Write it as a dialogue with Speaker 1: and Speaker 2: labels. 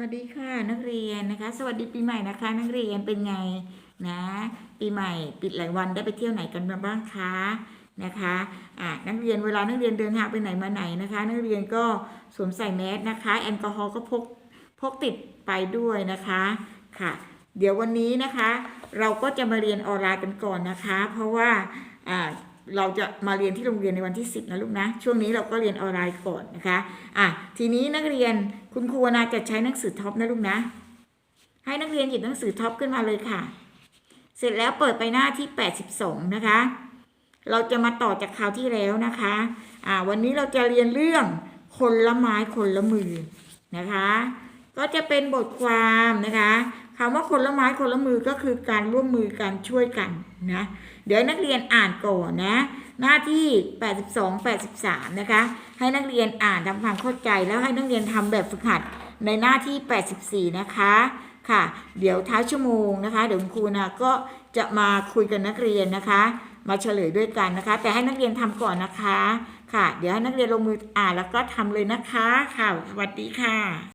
Speaker 1: วัสดีค่ะนักเรียนนะคะ สวัสดีปีใหม่นะคะ นักเรียนเป็นไงนะ ปีใหม่ปิดหลายวันได้ไปเที่ยวไหนกันมาบ้างคะนะคะอะนักเรียนเวลานักเรียนเดินทางไปไหนมาไหนนะคะ นักเรียนก็สวมใส่แมสนะคะ แอลกอฮอล์ก็พกพกติดไปด้วยนะคะค่ะ เดี๋ยววันนี้นะคะ เราก็จะมาเรียนออนไลน์กันก่อนนะคะ เพราะว่าอ่า เราจะมาเรียนที่โรงเรียนในวันที่ 10นะลูกนะ ช่วงนี้เราก็เรียนออนไลน์ก่อนนะคะอะทีนี้นักเรียนคุณครูนาจะใช้หนังสือท็อปนะลูกนะ ให้นักเรียนหยิบหนังสือท็อปขึ้นมาเลยค่ะ เสร็จแล้วเปิดไปหน้าที่ 82 นะคะ เราจะมาต่อจากคราวที่แล้วนะคะอ่าวันนี้เราจะเรียนเรื่องคนละไม้คนละมือนะคะ ก็จะเป็นบทความนะคะคำว่าคนละไม้คนละมือก็คือการร่วมมือกันช่วยกันนะเดี๋ยวนักเรียนอ่านก่อนนะ หน้าที่ 82 83 นะคะ ให้นักเรียนอ่านทำความเข้าใจแล้วให้นักเรียนทำแบบฝึกหัดในหน้าที่ 84 นะคะค่ะ เดี๋ยวท้ายชั่วโมงนะคะ เดี๋ยวครูนะก็จะมาคุยกับนักเรียนนะคะ มาเฉลยด้วยกันนะคะ แต่ให้นักเรียนทำก่อนนะคะ ค่ะ เดี๋ยวให้นักเรียนลงมืออ่านแล้วก็ทำเลยนะคะค่ะสวัสดีค่ะ